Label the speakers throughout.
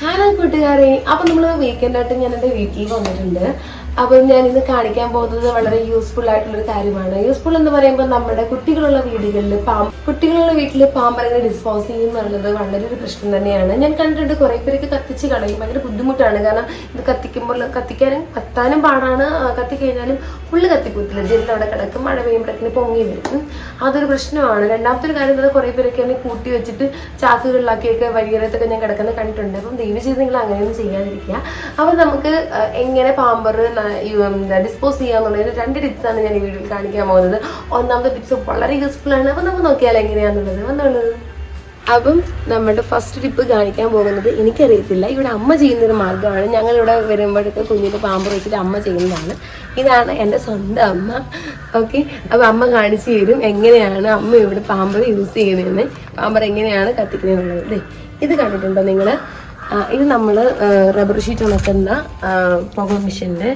Speaker 1: Hello കൂട്ടുകാരെ. അപ്പൊ നമ്മൾ വീക്കെൻഡായിട്ട് ഞാൻ എന്റെ വീട്ടിൽ വന്നിട്ടുണ്ട്. അപ്പൊ ഇന്ന് കാണിക്കാൻ പോകുന്നത് വളരെ യൂസ്ഫുൾ ആയിട്ടുള്ള ഒരു കാര്യമാണ്. യൂസ്ഫുൾ എന്ന് പറയുമ്പോൾ നമ്മുടെ കുട്ടികളുള്ള വീടുകളിൽ പാമ്പ് കുട്ടികളുള്ള വീട്ടിൽ പാമ്പറിനെ ഡിസ്പോസ് ചെയ്യുന്നുള്ളത് വളരെ ഒരു പ്രശ്നം തന്നെയാണ്. ഞാൻ കണ്ടിട്ടുണ്ട് കുറെ പേർക്ക് കത്തിച്ച് കളയും. ഭയങ്കര ബുദ്ധിമുട്ടാണ്. കാരണം ഇത് കത്തിക്കുമ്പോൾ കത്തിക്കാനും കത്താനും പാടാണ്. കത്തി കത്തിക്കഴിഞ്ഞാലും ഫുള്ള് കത്തിക്കൂത്തില്ല. ജെല്ലിൽ അവിടെ കിടക്കും. മഴ പെയ്യുമ്പോഴത്തേക്കും പൊങ്ങി വരും. അതൊരു പ്രശ്നമാണ്. രണ്ടാമത്തെ ഒരു കാര്യം എന്താ കുറെ പേരൊക്കെ എന്നെ കൂട്ടി വെച്ചിട്ട് ചാക്കുകളിലാക്കിയൊക്കെ വഴിയേറത്തൊക്കെ ഞാൻ കിടക്കുന്നത് കണ്ടിട്ടുണ്ട്. അപ്പം ദൈവം ചെയ്ത് നിങ്ങൾ അങ്ങനെയൊന്നും ചെയ്യാതിരിക്കുക. അപ്പം നമുക്ക് എങ്ങനെ പാമ്പർ ഡിസ്പോസ് ചെയ്യാന്നുള്ളതിന് രണ്ട് ടിപ്സാണ് ഞാൻ ഈ വീഡിയോയിൽ കാണിക്കാൻ പോകുന്നത്. ഒന്നാമത്തെ ടിപ്സ് വളരെ യൂസ്ഫുൾ ആണ്. അപ്പം നമുക്ക് നോക്കിയാൽ എങ്ങനെയാണെന്നുള്ളത് വന്നുള്ളത് അപ്പം നമ്മുടെ ഫസ്റ്റ് ടിപ്പ് കാണിക്കാൻ പോകുന്നത് എനിക്കറിയത്തില്ല. ഇവിടെ അമ്മ ചെയ്യുന്നൊരു മാർഗമാണ്. ഞങ്ങളിവിടെ വരുമ്പോഴൊക്കെ കുഞ്ഞിന്റെ പാമ്പ് വെച്ചിട്ട് അമ്മ ചെയ്യുന്നതാണ്. ഇതാണ് എന്റെ സ്വന്തം അമ്മ. ഓക്കെ അപ്പം അമ്മ കാണിച്ചു തരും എങ്ങനെയാണ് അമ്മ ഇവിടെ പാമ്പർ യൂസ് ചെയ്യുന്നതെന്ന്. പാമ്പർ എങ്ങനെയാണ് കത്തിക്കുന്നതെന്നുള്ളത്. ഇത് കണ്ടിട്ടുണ്ടോ നിങ്ങൾ ഇത് നമ്മൾ റബ്ബർ ഷീറ്റ് ഉണക്കുന്ന പുക മെഷീന്റെ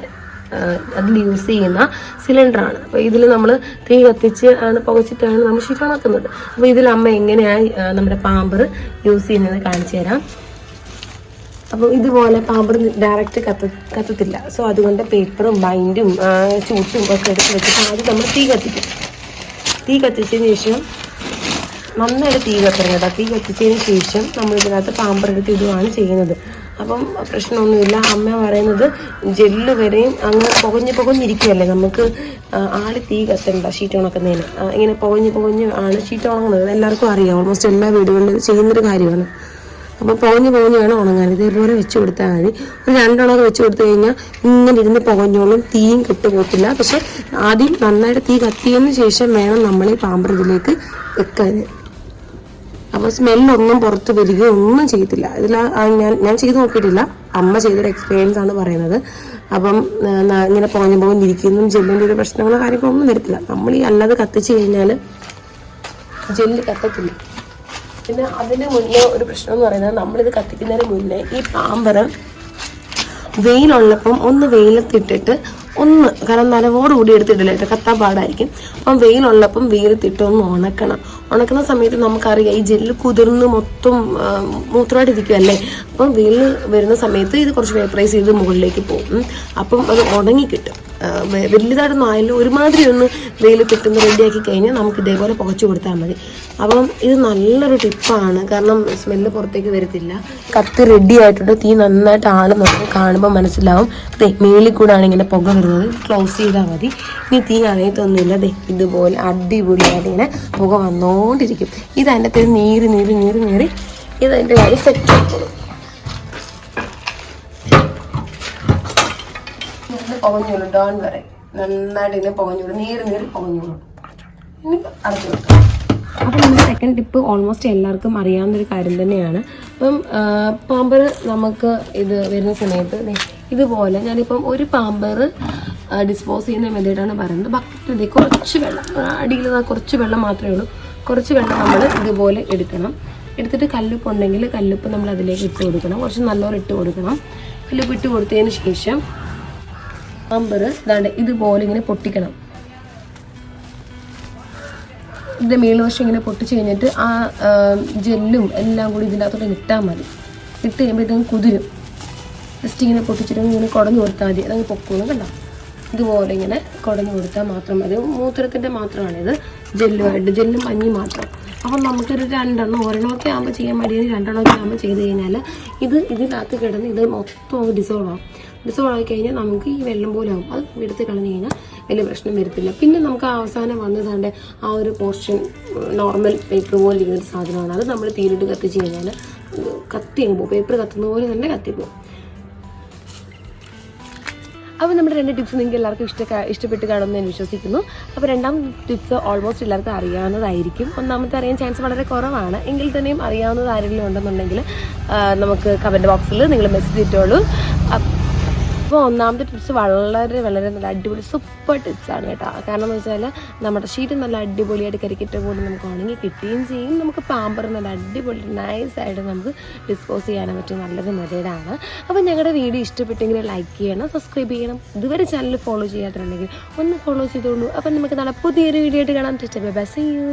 Speaker 1: അതിൽ യൂസ് ചെയ്യുന്ന സിലിണ്ടറാണ് അപ്പോൾ ഇതിൽ നമ്മൾ തീ കത്തിച്ച് ആണ് പുകച്ചിട്ടാണ് നമ്മൾ അപ്പൊ അപ്പോൾ ഇതിൽ അമ്മ എങ്ങനെയാണ് നമ്മുടെ പാമ്പർ യൂസ് ചെയ്യുന്നത് കാണിച്ചു തരാം. അപ്പോൾ ഇതുപോലെ പാമ്പർ ഡയറക്റ്റ് കത്ത് കത്തത്തില്ല. സോ അതുകൊണ്ട് പേപ്പറും ബൈൻഡും ചൂട്ടും ഒക്കെ എടുത്ത് വെച്ചിട്ട് ആദ്യം നമ്മൾ തീ കത്തിക്കും. തീ കത്തിച്ചതിന് ശേഷം നന്നായിട്ട് തീ കത്തണം കേട്ടോ. തീ കത്തിച്ചതിന് ശേഷം നമ്മൾ ഇതിനകത്ത് പാമ്പർ എടുത്ത് ഇടുകയാണ് ചെയ്യുന്നത്. അപ്പം പ്രശ്നമൊന്നുമില്ല. അമ്മ പറയുന്നത് ജെല്ല് വരെയും അങ്ങ് പുകഞ്ഞ് പുകഞ്ഞിരിക്കുകയല്ലേ? നമുക്ക് ആളി തീ കത്തണ്ട ഷീറ്റ് ഉണക്കുന്നതിന്. ഇങ്ങനെ പുകഞ്ഞ് പുകഞ്ഞ് ആണ് ഷീറ്റ് ഉണങ്ങുന്നത്. എല്ലാവർക്കും അറിയാം. ഓൾമോസ്റ്റ് എല്ലാ വീടുകളിലും ചെയ്യുന്നൊരു കാര്യമാണ്. അപ്പോൾ പുകഞ്ഞ് വേണം ഉണങ്ങാൻ. ഇതേപോലെ വെച്ച് കൊടുത്താൽ മതി. ഒരു രണ്ടെണ്ണമൊക്കെ വെച്ച് കൊടുത്തു കഴിഞ്ഞാൽ ഇങ്ങനെ ഇരുന്ന് പുകഞ്ഞോളും തീയും കിട്ടുപോക്കില്ല പക്ഷെ ആദ്യം നന്നായിട്ട് തീ കത്തിയതിന് ശേഷം വേണം നമ്മൾ ഈ ഇതിലേക്ക് വെക്കാൻ. അപ്പോൾ സ്മെല്ലൊന്നും പുറത്ത് വരികയോ ഒന്നും ചെയ്തില്ല ഇതിൽ ഞാൻ ഞാൻ ചെയ്ത് നോക്കിയിട്ടില്ല. അമ്മ ചെയ്തൊരു എക്സ്പീരിയൻസ് ആണ് പറയുന്നത്. അപ്പം ഇങ്ങനെ പോഞ്ഞു പുകഞ്ഞിരിക്കുന്നതും ജെല്ലിന്റെ ഒരു പ്രശ്നങ്ങളോ കാര്യങ്ങളൊന്നും വരത്തില്ല. നമ്മൾ ഈ അല്ലാതെ കത്തിച്ച് കഴിഞ്ഞാൽ ജെല്ല് കത്തത്തില്ല. പിന്നെ അതിന് മുന്നേ ഒരു പ്രശ്നം എന്ന് പറയുന്നത് നമ്മളിത് കത്തിക്കുന്നതിന് മുന്നേ ഈ പാമ്പറ് വെയിലുള്ളപ്പം ഒന്ന് വെയിലത്തിട്ടിട്ട് ഒന്ന് കാരണം നനവോട് കൂടി എടുത്തിട്ടില്ല കേട്ടോ. കത്താൻ പാടായിരിക്കും. അപ്പം വെയിലുള്ളപ്പം വെയിലത്തിട്ട് ഒന്ന് ഉണക്കണം. ഉണക്കുന്ന സമയത്ത് നമുക്കറിയാം ഈ ജെല്ല് കുതിർന്ന് മൊത്തം മൂത്രമായിട്ട് ഇരിക്കുമല്ലേ അപ്പം വെയിൽ വരുന്ന സമയത്ത് ഇത് കുറച്ച് വേപ്പറൈസ് ചെയ്ത് മുകളിലേക്ക് പോകും. അപ്പം അത് ഉണങ്ങി കിട്ടും. വലുതായിട്ടൊന്നും ആയാലും ഒരുമാതിരി ഒന്ന് വെയിൽ കിട്ടുന്ന റെഡിയാക്കി കഴിഞ്ഞാൽ നമുക്ക് ഇതേപോലെ പുകച്ചു കൊടുത്താൽ മതി. അപ്പം ഇത് നല്ലൊരു ടിപ്പാണ്. കാരണം സ്മെല്ല് പുറത്തേക്ക് വരത്തില്ല. കത്തി റെഡി ആയിട്ടുണ്ട്. തീ നന്നായിട്ട് ആൾ നമുക്ക് കാണുമ്പോൾ മനസ്സിലാവും. അതെ മേളിൽ കൂടാണ് ഇങ്ങനെ പുക വരുന്നത്. ക്ലോസ് ചെയ്താൽ മതി. ഇനി തീ അണയത്തൊന്നുമില്ല. അതെ ഇതുപോലെ അടിപൊളിയായിട്ട് ഇങ്ങനെ പുക വന്നുകൊണ്ടിരിക്കും ഇത് അതിന്റെ നീര് നീര് നീര് നീറി ഇത് അതിന്റെ കാര്യം സെറ്റ് ആയിക്കോളും പുകഞ്ഞോളും. ഡോൺ വരെ. നന്നായിട്ട് ഇങ്ങനെ പുകഞ്ഞോളും. നീര് നീര് പുകഞ്ഞോളും. ഇനി അടച്ചു വെക്കാം. അപ്പം നമ്മുടെ സെക്കൻഡ് ടിപ്പ് ഓൾമോസ്റ്റ് എല്ലാവർക്കും അറിയാവുന്ന ഒരു കാര്യം തന്നെയാണ്. അപ്പം പാമ്പർ നമുക്ക് ഇത് വരുന്ന സമയത്ത് ഇതുപോലെ ഞാനിപ്പം ഒരു പാമ്പർ ഡിസ്പോസ് ചെയ്യുന്ന മെത്തേഡാണ് പറയുന്നത്. ബക്കറ്റിൽ കുറച്ച് വെള്ളം അടിയിൽ കുറച്ച് വെള്ളം മാത്രമേ ഉള്ളൂ. കുറച്ച് വെള്ളം നമ്മൾ ഇതുപോലെ എടുക്കണം. എടുത്തിട്ട് കല്ലുപ്പ് ഉണ്ടെങ്കിൽ കല്ലുപ്പ് നമ്മൾ അതിലേക്ക് ഇട്ട് കൊടുക്കണം. കുറച്ച് നല്ലോണം ഇട്ട് കൊടുക്കണം. കല്ലുപ്പ് ഇട്ട് കൊടുത്തതിന് ശേഷം പാമ്പർ ഇതാണ്ട് ഇതുപോലെ ഇങ്ങനെ പൊട്ടിക്കണം. ഇതിന്റെ മേൽവശം ഇങ്ങനെ പൊട്ടിച്ച് കഴിഞ്ഞിട്ട് ആ ജെല്ലും എല്ലാം കൂടി ഇതിന്റെ അകത്തോട്ട് ഇട്ടാൽ മതി. ഇട്ട് കഴിയുമ്പോഴത്തേക്കും കുതിരും. ജസ്റ്റ് ഇങ്ങനെ പൊട്ടിച്ചിട്ട് ഇങ്ങനെ കുടഞ്ഞു കൊടുത്താൽ മതി. അതങ്ങ് പൊക്കോളും കണ്ടോ? ഇതുപോലെ ഇങ്ങനെ കുടഞ്ഞു കൊടുത്താൽ മാത്രം മതി. മൂത്രത്തിന്റെ മാത്രമാണിത്. ജെല്ലുമായിട്ട് ജെല്ലും മഞ്ഞി മാത്രം. അപ്പം നമുക്കൊരു രണ്ടെണ്ണം ഒരെണ്ണമൊക്കെ ആകുമ്പോൾ ചെയ്യാൻ മടിയാണ്. രണ്ടെണ്ണമൊക്കെ ആകുമ്പോൾ ചെയ്ത് കഴിഞ്ഞാൽ ഇത് ഇതിനകത്ത് കിടന്ന് ഇത് മൊത്തം അങ്ങ് ഡിസോൾവ് ആവും. ഡിസോൾവ് ആയി കഴിഞ്ഞാൽ നമുക്ക് ഈ വെള്ളം പോലെ ആവും. അത് എടുത്ത് കളഞ്ഞു കഴിഞ്ഞാൽ വലിയ പ്രശ്നം വരത്തില്ല. പിന്നെ നമുക്ക് അവസാനം വന്നതാണ്ട് ആ ഒരു പോർഷൻ നോർമൽ പേപ്പർ പോലെ ഇരിക്കുന്ന ഒരു സാധനമാണ്. അത് നമ്മൾ തീരിട്ട് കത്തിച്ച് കഴിഞ്ഞാൽ കത്തി അങ്ങ് പോകും. പേപ്പർ കത്തുന്ന പോലെ തന്നെ കത്തിപ്പോകും അപ്പോൾ നമ്മുടെ രണ്ട് ടിപ്സ് നിങ്ങൾക്ക് എല്ലാവർക്കും ഇഷ്ട ഇഷ്ടപ്പെട്ട് കാണുമെന്ന് ഞാൻ വിശ്വസിക്കുന്നു. അപ്പോൾ രണ്ടാം ടിപ്സ് ഓൾമോസ്റ്റ് എല്ലാവർക്കും അറിയാവുന്നതായിരിക്കും. ഒന്നാമത്തെ അറിയാൻ ചാൻസ് വളരെ കുറവാണ്. എങ്കിൽ തന്നെയും അറിയാവുന്നത് ആരെങ്കിലും ഉണ്ടെന്നുണ്ടെങ്കിൽ നമുക്ക് കമന്റ് ബോക്സിൽ നിങ്ങൾ മെസ്സേജ് ഇട്ടോളൂ. അപ്പോൾ ഒന്നാമത്തെ ടിപ്സ് വളരെ വളരെ നല്ല അടിപൊളി സൂപ്പർ ടിപ്സാണ് കേട്ടോ. കാരണം എന്ന് വെച്ചാൽ നമ്മുടെ ഷീറ്റ് നല്ല അടിപൊളിയായിട്ട് കരിക്കറ്റ പോലെ നമുക്ക് ഉണങ്ങി കിട്ടുകയും ചെയ്യും. നമുക്ക് പാമ്പർ നല്ല അടിപൊളി നൈസായിട്ട് നമുക്ക് ഡിസ്പോസ് ചെയ്യാനും പറ്റും. നല്ലൊരു മെത്തേഡാണ് അപ്പോൾ ഞങ്ങളുടെ വീഡിയോ ഇഷ്ടപ്പെട്ടെങ്കിൽ ലൈക്ക് ചെയ്യണം സബ്സ്ക്രൈബ് ചെയ്യണം. ഇതുവരെ ചാനൽ ഫോളോ ചെയ്യാത്തുണ്ടെങ്കിൽ ഒന്ന് ഫോളോ ചെയ്തോളൂ. അപ്പം നമുക്ക് നല്ല പുതിയൊരു വീഡിയോ ആയിട്ട് കാണാം. Bye bye see you